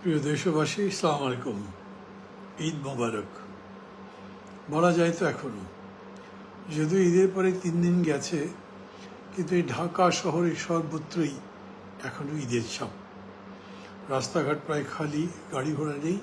প্রিয় দেশবাসী ইসলাম আলাইকুম। ঈদ মোবারক। বলা যায় তো এখনও। যদিও ঈদের পরে তিন দিন গেছে, কিন্তু এই ঢাকা শহরে সর্বত্রই এখনও ঈদের ছাপ। রাস্তাঘাট প্রায় খালি, গাড়ি ঘোড়া নেই,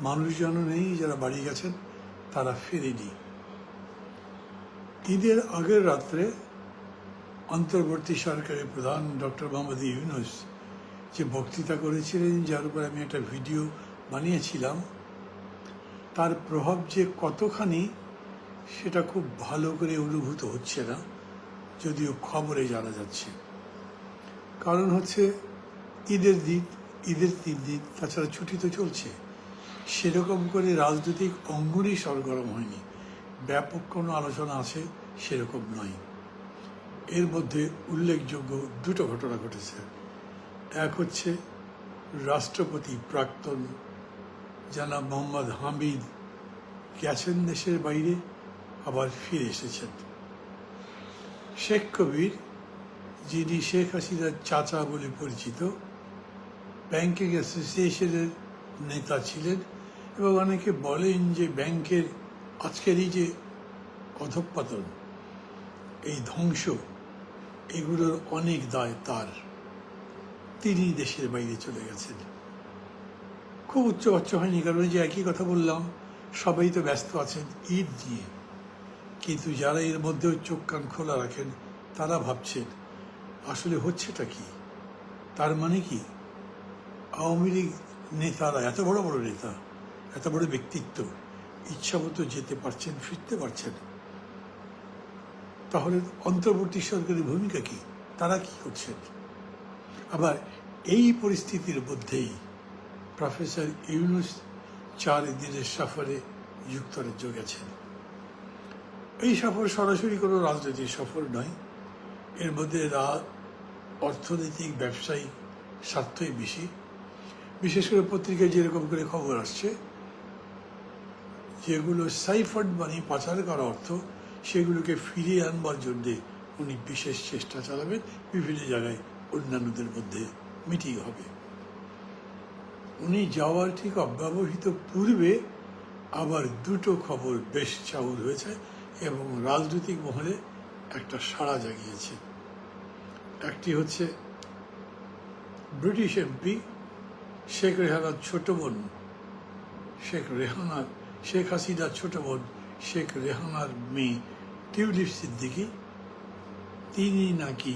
মানুষজনও নেই, যারা বাড়ি গেছেন, তারা ফেরেনি। ঈদের আগের রাত্রে অন্তর্বর্তী সরকারের প্রধান ডক্টর মোহাম্মদ ইউনুস যে বক্তৃতা করেছিলেন, যার উপর আমি একটা ভিডিও বানিয়েছিলাম, তার প্রভাব যে কতখানি সেটা খুব ভালো করে অনুভূত হচ্ছে না, যদিও খবরে জানা যাচ্ছে। কারণ হচ্ছে, ঈদের দিন, ঈদের তিন দিন, তাছাড়া ছুটি তো চলছে, সেরকম করে রাজনৈতিক অঙ্গনই সরগরম হয়নি। ব্যাপক কোনো আলোচনা আছে, সেরকম নয়। এর মধ্যে উল্লেখযোগ্য দুটো ঘটনা ঘটেছে। এক হচ্ছে রাষ্ট্রপতি প্রাক্তন জানাব মোহাম্মদ হামিদ গেছেন দেশের বাইরে, আবার ফিরে এসেছেন। শেখ কবির, যিনি শেখ হাসিনার চাচা বলে পরিচিত, ব্যাংকিং অ্যাসোসিয়েশনের নেতা ছিলেন এবং অনেকে বলেন যে ব্যাংকের আজকের এই যে অধঃপতন, এই ধ্বংস, এগুলোর অনেক দায় তার। তিনি দেশের বাইরে চলে গেছেন। খুব উচ্চ বাচ্চ হয়নি কারণ যে একই কথা বললাম, সবাই তো ব্যস্ত আছেন ঈদ নিয়ে। কিন্তু যারা এর মধ্যেও চোখ কান খোলা রাখেন, তারা ভাবছেন, আসলে হচ্ছেটা কি? তার মানে কি? আওয়ামী লীগ নেতারা, এত বড় বড় নেতা, এত বড় ব্যক্তিত্ব, ইচ্ছামতো যেতে পারছেন, ফিরতে পারছেন। তাহলে অন্তর্বর্তী সরকারের ভূমিকা কি? তারা কি করছেন? আবার এই পরিস্থিতির মধ্যেই প্রফেসর ইউনুস চার দিনের সফরে যুক্তরাজ্য গেছেন। এই সফর সরাসরি কোনো রাজনৈতিক সফর নয়। এর মধ্যে অর্থনৈতিক ব্যবসায়িক স্বার্থই বেশি। বিশেষ করে পত্রিকায় যেরকম করে খবর আসছে, যেগুলো সাইফান্ড মানি পাচার করা অর্থ, সেগুলোকে ফিরিয়ে আনবার জন্যে উনি বিশেষ চেষ্টা চালাবেন। বিভিন্ন জায়গায় অন্যান্যদের মধ্যে মিটিং হবে। উনি যাওয়ার ঠিক অব্যবহিত পূর্বে আবার দুটো খবর বেশ চাউল হয়েছে এবং রাজনৈতিক মহলে একটা সাড়া জাগিয়েছে। একটি হচ্ছে ব্রিটিশ এমপি শেখ রেহানার ছোট বোন, শেখ রেহানার, শেখ হাসিনার ছোট বোন, শেখ রেহানার মেয়ে টিউলিপ সিদ্দিকি, তিনি নাকি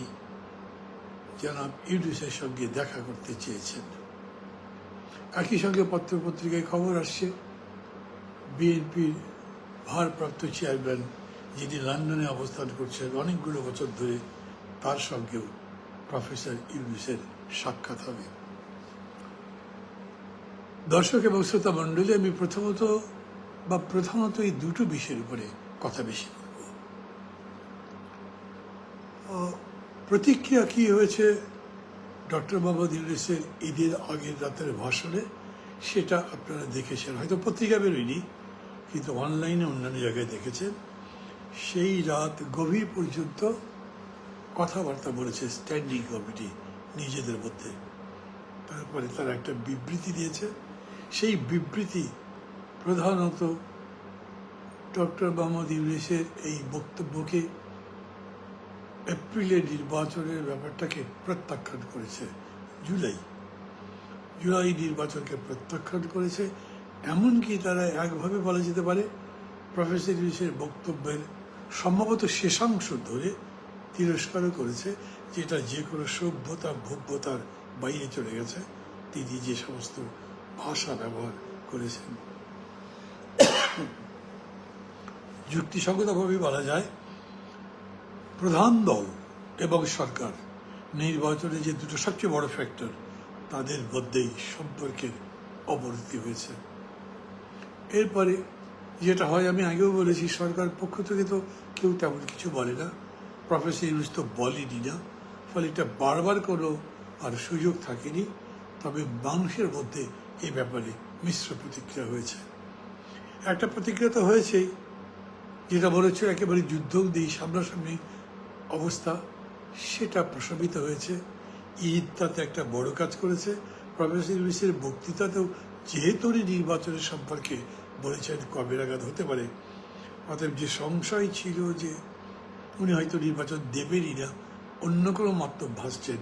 জনাব ইউনুসের সঙ্গে দেখা করতে চেয়েছেন। একই সঙ্গে পত্রপত্রিকায় খবর আসছে, বিএনপির ভারপ্রাপ্ত চেয়ারম্যান যিনি লন্ডনে অবস্থান করছেন অনেকগুলো বছর ধরে, তার সঙ্গেও প্রফেসর ইউনুসের সাক্ষাৎ হবে। দর্শক এবং শ্রোতা মণ্ডলী, আমি প্রথমত বা প্রথমত এই দুটো বিষয়ের উপরে কথা বেশি বলব। প্রতিক্রিয়া কি হয়েছে? ডক্টর মোহাম্মদ ইউনুসের ঈদের আগের রাতের ভাষণে সেটা আপনারা দেখেছেন। হয়তো পত্রিকা বেরোয়নি, কিন্তু অনলাইনে অন্যান্য জায়গায় দেখেছেন। সেই রাত গভীর পর্যন্ত কথাবার্তা বলেছে স্ট্যান্ডিং কমিটি নিজেদের মধ্যে। তারপরে তারা একটা বিবৃতি দিয়েছে। সেই বিবৃতি প্রধানত ডক্টর মোহাম্মদ ইউনুসের এই বক্তব্যকে এপ্রিলে নির্বাচনের ব্যাপারটাকে প্রত্যাখ্যান করেছে জুলাই। জুলাই নির্বাচনকে প্রত্যাখ্যান করেছে, এমনকি তারা একভাবে বলা যেতে পারে প্রফেসর ইউনুসের বক্তব্যের সম্ভবত শেষাংশ ধরে তিরস্কারও করেছে, যেটা যে কোনো সভ্যতা, ভব্যতার বাইরে চলে গেছে। তিনি যে সমস্ত ভাষা ব্যবহার করেছেন। যুক্তিসঙ্গতভাবে বলা যায় প্রধান দল এবং সরকার। নির্বাচনে যে দুটো সবচেয়ে বড় ফ্যাক্টর তাদের মধ্যেই সম্পর্কের অবনতি হয়েছে। এরপরে যেটা হয়, আমি আগেও বলেছি, সরকার পক্ষ থেকে তো কেউ তেমন কিছু বলে না। প্রফেসর ইউনুস তো বলেনি না, ফলে এটা বারবার কোনো আর সুযোগ থাকেনি। তবে মানুষের মধ্যে এ ব্যাপারে মিশ্র প্রতিক্রিয়া হয়েছে। একটা প্রতিক্রিয়া তো হয়েছেই, যেটা বলেছে একেবারে যুদ্ধ দিয়ে সামনাসামনি অবস্থা, সেটা প্রশমিত হয়েছে। ঈদ তাতে একটা বড় কাজ করেছে। প্রফেসর ইউনিসের বক্তৃতাতেও যেহেতু নির্বাচনের সম্পর্কে বলেছেন, কবে নাগাদ হতে পারে। অতএব যে সংশয় ছিল যে উনি হয়তো নির্বাচন দেবেনই না, অন্য কোনো মন্তব্য ভাসছেন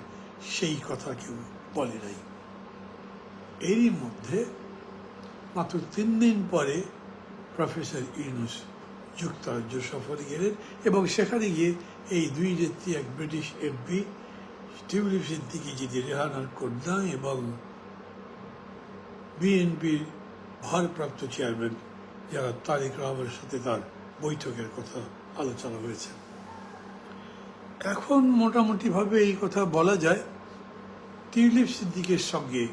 সেই কথা কেউ বলে নাই। এরই মধ্যে, মাত্র তিন দিন পরে প্রফেসর ইউনুস যুক্তরাজ্য সফরে গেলেন এবং সেখানে গিয়ে এই দুই নেত্রী, এক ব্রিটিশ এমপি টিউলিপ সিদ্দিকি যিনি রেহানার কন্যা এবং বিএনপির ভারপ্রাপ্ত চেয়ারম্যান যারা তারেক রহমানের সাথে তার বৈঠকের কথা আলোচনা হয়েছে। এখন মোটামুটিভাবে এই কথা বলা যায় টিউলিপ সিদ্দিকের সঙ্গে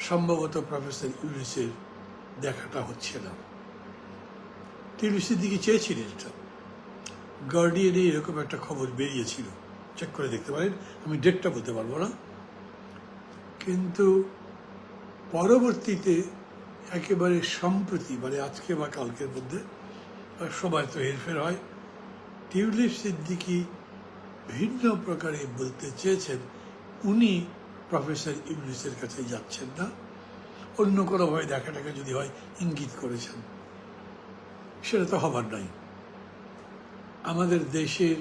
সম্ভবত প্রফেসর ইউনিসের দেখাটা হচ্ছে না। টিউলিপ সিদ্দিকি চেয়েছিলেন এটা। গার্ডিয়ানে এরকম একটা খবর বেরিয়েছিল। চেক করে দেখতে পারেন। আমি ডেটটা বলতে পারব না। কিন্তু পরবর্তীতে একেবারে সম্প্রতি মানে আজকে বা কালকের মধ্যে সবাই তো হেরফের হয়, টিউলিপ সিদ্দিকি ভিন্ন প্রকারে বলতে চেয়েছেন, উনি প্রফেসর ইউনিসের কাছে যাচ্ছেন না। অন্য কোনোভাবে দেখাটাকে যদি হয়, ইঙ্গিত করেছেন। সেটা তো হবার নাই। আমাদের দেশের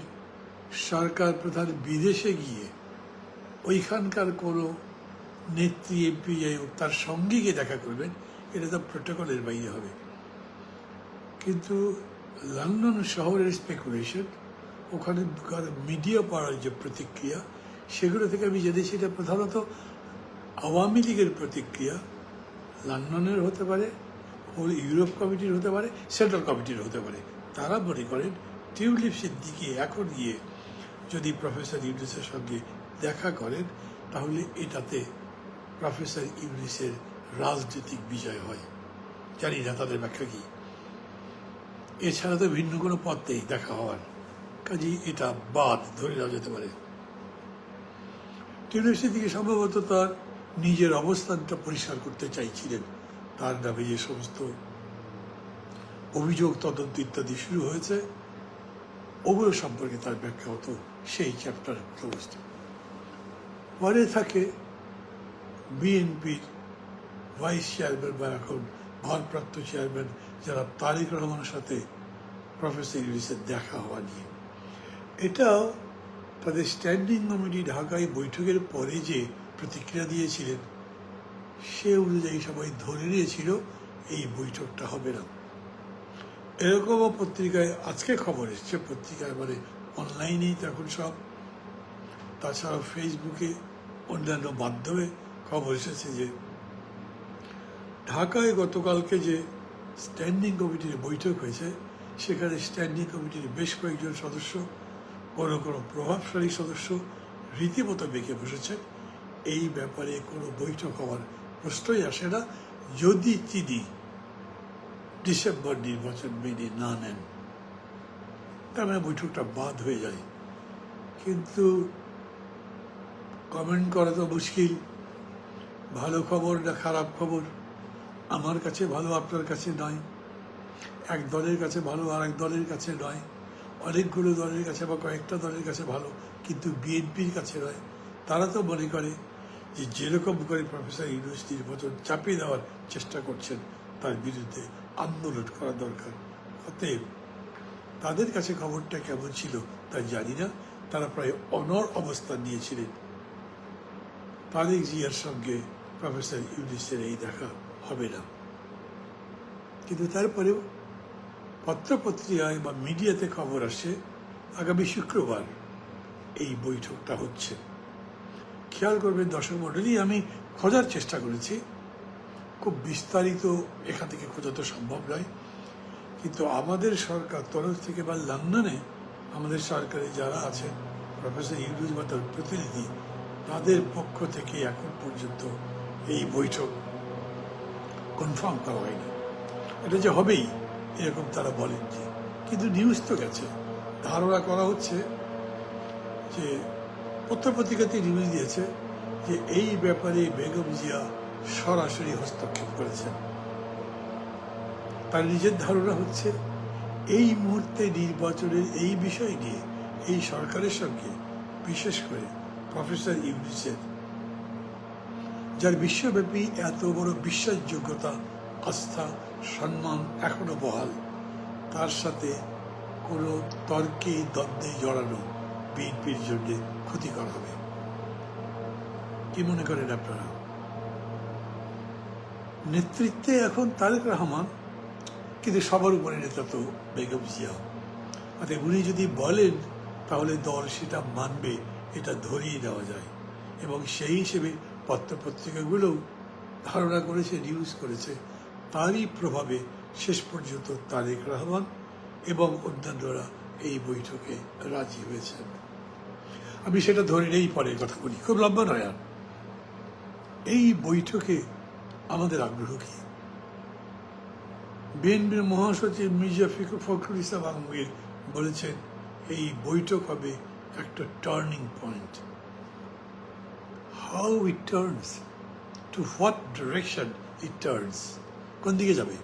সরকার প্রধান বিদেশে গিয়ে ওইখানকার কোনো নেত্রী, এমপি যাই হোক, তার সঙ্গে গিয়ে দেখা করবেন, এটা তো প্রোটোকলের বাইরে হবে। কিন্তু লন্ডন শহরের স্পেকুলেশন ওখানে মিডিয়া পাওয়ার যে প্রতিক্রিয়া, সেগুলো থেকে আমি জেনেছি এটা প্রধানত আওয়ামী লীগের প্রতিক্রিয়া। লন্ডনের হতে পারে হোল ইউরোপ কমিটির হতে পারে, সেন্ট্রাল কমিটির হতে পারে। তারা মনে করেন টিউলিপ সিদ্দিকি এখন গিয়ে যদি প্রফেসর ইউনিসের সঙ্গে দেখা করেন, তাহলে এটাতে প্রফেসর ইউনিসের রাজনৈতিক বিজয় হয়। জানি না তাদের ব্যাখ্যা কী। এছাড়া তো ভিন্ন কোনো পথ নেই দেখা হওয়ার। কাজেই এটা বাদ ধরে নেওয়া যেতে পারে। টিউলিপ সিদ্দিকি সম্ভবত তার নিজের অবস্থানটা পরিষ্কার করতে চাইছিলেন। তার নামে যে সমস্ত অভিযোগ, তদন্ত ইত্যাদি শুরু হয়েছে। ওগুলো সম্পর্কে তার ব্যাখ্যা হতো সেই চ্যাপ্টার ক্লোজড পরে থাকে বিএনপির ভাইস চেয়ারম্যান বা এখন ভারপ্রাপ্ত চেয়ারম্যান যারা তারেক রহমানের সাথে প্রফেসর ইউনিসের দেখা হওয়া নিয়ে। এটাও তাদের স্ট্যান্ডিং কমিটি ঢাকায় বৈঠকের পরে যে প্রতিক্রিয়া দিয়েছিলেন সে অনুযায়ী সবাই ধরে নিয়েছিল, এই বৈঠকটা হবে না। এরকমও পত্রিকায়, আজকে খবর এসছে, পত্রিকায় মানে অনলাইনেই তো এখন সব। তাছাড়াও ফেসবুকে অন্যান্য মাধ্যমে খবর এসেছে যে, ঢাকায় গতকালকে যে স্ট্যান্ডিং কমিটির বৈঠক হয়েছে, সেখানে স্ট্যান্ডিং কমিটির বেশ কয়েকজন সদস্য, কোনো কোনো প্রভাবশালী সদস্য রীতিমতো বেঁকে বসেছেন। এই ব্যাপারে কোনো বৈঠক হওয়ার প্রশ্নই আসে না। যদি তিনি ডিসেম্বর নির্বাচন মেনে না নেন মানে বৈঠকটা বাদ হয়ে যায়। কিন্তু কমেন্ট করা তো মুশকিল। ভালো খবর না খারাপ খবর? আমার কাছে ভালো, আপনার কাছে নয়। এক দলের কাছে ভালো আর এক দলের কাছে নয়। অনেকগুলো দলের কাছে বা কয়েকটা দলের কাছে ভালো, কিন্তু বিএনপির কাছে নয়। তারা তো মনে করে যে যেরকম করে প্রফেসর ইউনুস নির্বাচন চাপিয়ে দেওয়ার চেষ্টা করছেন, তার বিরুদ্ধে আন্দোলন করা দরকার। অতএব তাদের কাছে খবরটা কেমন ছিল তা জানি না। তারা প্রায় অনর অবস্থান নিয়েছিলেন। তারেক জিয়ার সঙ্গে প্রফেসর ইউনিসের এই দেখা হবে না। কিন্তু তারপরেও পত্রপত্রিকায় বা মিডিয়াতে খবর আসে, আগামী শুক্রবার এই বৈঠকটা হচ্ছে। খেয়াল করবেন, দর্শক মণ্ডলী, আমি খোঁজার চেষ্টা করেছি। খুব বিস্তারিত এখান থেকে খোঁজা তো সম্ভব নয়। কিন্তু আমাদের সরকার তরফ থেকে বা লন্ডনে আমাদের সরকারে যারা আছেন প্রফেসর ইউনুস বা তার প্রতিনিধি, তাদের পক্ষ থেকে এখন পর্যন্ত এই বৈঠক কনফার্ম করা হয়নি। এটা যে হবেই, এরকম তারা বলেন যে। কিন্তু নিউজ তো গেছে। ধারণা করা হচ্ছে যে পত্রপত্রিকাতে নিউজ দিয়েছে যে এই ব্যাপারে বেগম জিয়া সরাসরি হস্তক্ষেপ করেছেন। তার নিজের ধারণা হচ্ছে, এই মুহূর্তে নির্বাচনের এই বিষয় নিয়ে এই সরকারের সঙ্গে বিশেষ করে প্রফেসর ইউনিসের, যার বিশ্বব্যাপী এত বড় বিশ্বাসযোগ্যতা, আস্থা, সম্মান এখনও বহাল, তার সাথে কোনো তর্কে দ্বন্দ্বে জড়ানো বিএনপির জন্য ক্ষতিকর হবে। কি মনে করেন আপনারা? নেতৃত্বে এখন তারেক রহমান, কিন্তু সবার উপরে নেতা তো বেগম জিয়া। অতএব উনি যদি বলেন, তাহলে দল সেটা মানবে, এটা ধরিয়ে দেওয়া যায়। এবং সেই হিসেবে পত্রপত্রিকাগুলোও ধারণা করেছে নিউজ করেছে, তারই প্রভাবে শেষ পর্যন্ত তারেক রহমান এবং অন্যান্যরা এই বৈঠকে রাজি হয়েছেন। আমি সেটা ধরে নেই পরে কথা বলি। খুব লম্বা নয় আর। এই বৈঠকে আমাদের আগ্রহ কি? বিএনপির মহাসচিব মির্জা ফিকর ফখরুল ইসলাম আলমগীর বলেছেন, এই বৈঠক হবে একটা turning point how it turns to what direction it turns কোন দিকে যাবে?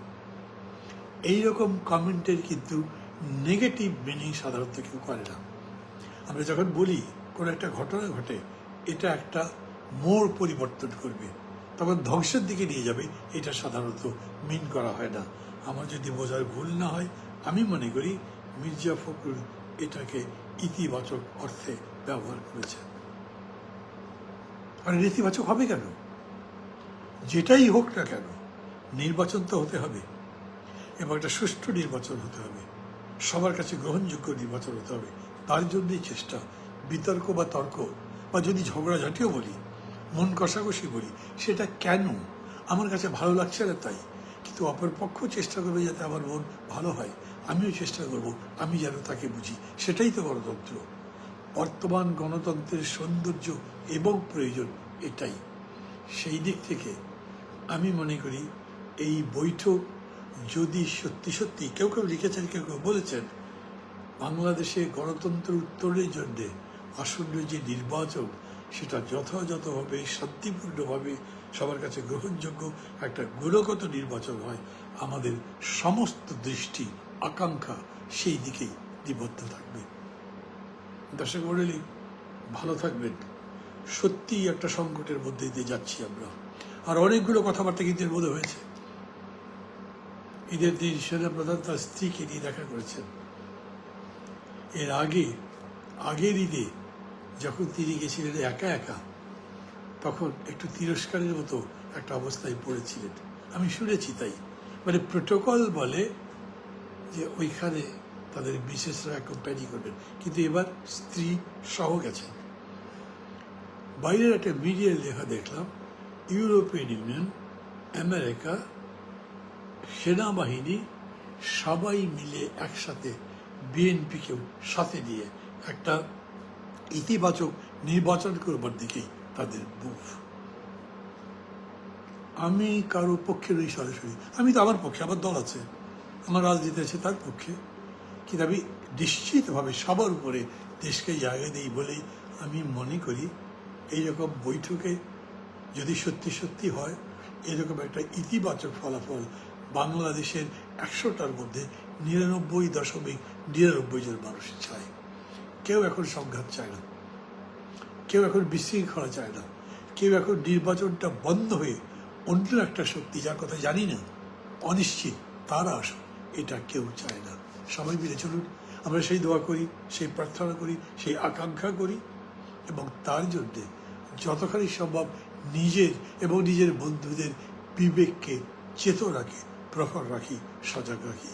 এইরকম কমেন্টের কিন্তু নেগেটিভ মিনিং সাধারণত কেউ করে না। আমরা যখন বলি কোনো একটা ঘটনা ঘটে, এটা একটা মোড় পরিবর্তন করবে। তখন ধ্বংসের দিকে নিয়ে যাবে, এটা সাধারণত মিন করা হয় না। আমার যদি বোঝার ভুল না হয়, আমি মনে করি মির্জা ফখরুল এটাকে ইতিবাচক অর্থে ব্যবহার করেছেন। আর নেতিবাচক হবে কেন? যেটাই হোক না কেন, নির্বাচন তো হতে হবে, এবং একটা সুষ্ঠু নির্বাচন হতে হবে। সবার কাছে গ্রহণযোগ্য নির্বাচন হতে হবে, তার জন্যই চেষ্টা বিতর্ক বা তর্ক, বা যদি ঝগড়াঝাটিও বলি, মন কষাকষি বলি সেটা কেন? আমার কাছে ভালো লাগছে না তাই। কিন্তু অপরপক্ষ চেষ্টা করবে যাতে আমার মন ভালো হয়। আমিও চেষ্টা করব, আমি যেন তাকে বুঝি। সেটাই তো গণতন্ত্র। বর্তমান গণতন্ত্রের সৌন্দর্য এবং প্রয়োজন এটাই। সেই দিক থেকে আমি মনে করি, এই বৈঠক যদি সত্যি সত্যি কেউ কেউ লিখেছেন, কেউ কেউ বলেছেন, বাংলাদেশে গণতন্ত্র উত্তরের জন্যে আসন্ন যে নির্বাচন, সেটা যথাযথভাবে, শান্তিপূর্ণভাবে সবার কাছে গ্রহণযোগ্য একটা গুণগত নির্বাচন হয়, আমাদের সমস্ত দৃষ্টি, আকাঙ্ক্ষা সেই দিকেই নিবদ্ধ থাকবে। দর্শক মন্ডলী ভালো থাকবেন। সত্যিই একটা সংকটের মধ্যে দিয়ে যাচ্ছি আমরা। আর অনেকগুলো কথাবার্তা কিন্তু এর মধ্যে হয়েছে। ঈদের দিন সেনাপ্রধান তার স্ত্রীকে নিয়ে দেখা করেছেন। এর আগে, আগের ঈদে যখন তিনি গেছিলেন একা একা, তখন একটু তিরস্কারের মতো একটা অবস্থায় পড়েছিলেন। আমি শুনেছি তাই। মানে প্রোটোকল বলে যে ওইখানে তাদের বিশেষরা কোম্পানি করবেন। কিন্তু এবার স্ত্রী সহ গেছেন। বাইরের একটা মিডিয়ার লেখা দেখলাম, ইউরোপিয়ান ইউনিয়ন, আমেরিকা, সেনাবাহিনী, সবাই মিলে একসাথে বিএনপিকেও সাথে নিয়ে একটা ইতিবাচক নির্বাচন করবার দিকেই তাদের মুভ আমি কারও পক্ষে রই সরাসরি। আমি তো আমার পক্ষে, আমার দল আছে। আমার রাজনীতি আছে তার পক্ষে। কিন্তু আমি নিশ্চিতভাবে সবার উপরে দেশকে জায়গা দিই বলেই আমি মনে করি, এইরকম বৈঠকে যদি সত্যি সত্যি হয়, এরকম একটা ইতিবাচক ফলাফল বাংলাদেশের একশোটার মধ্যে নিরানব্বই দশমিক নিরানব্বই জন মানুষ চায়। কেউ এখন সংঘাত চায় না। কেউ এখন বিশৃঙ্খলা চায় না। কেউ এখন নির্বাচনটা বন্ধ হয়ে অন্য একটা শক্তি, যার কথা জানি না, অনিশ্চিত, তারা আসুক, এটা কেউ চায় না। সবাই মিলে চলুন, আমরা সেই দোয়া করি, সেই প্রার্থনা করি, সেই আকাঙ্ক্ষা করি এবং তার জন্যে যতখানি সম্ভব নিজের এবং নিজের বন্ধুদের বিবেককে চেত রাখি প্রখর রাখি, সজাগ রাখি।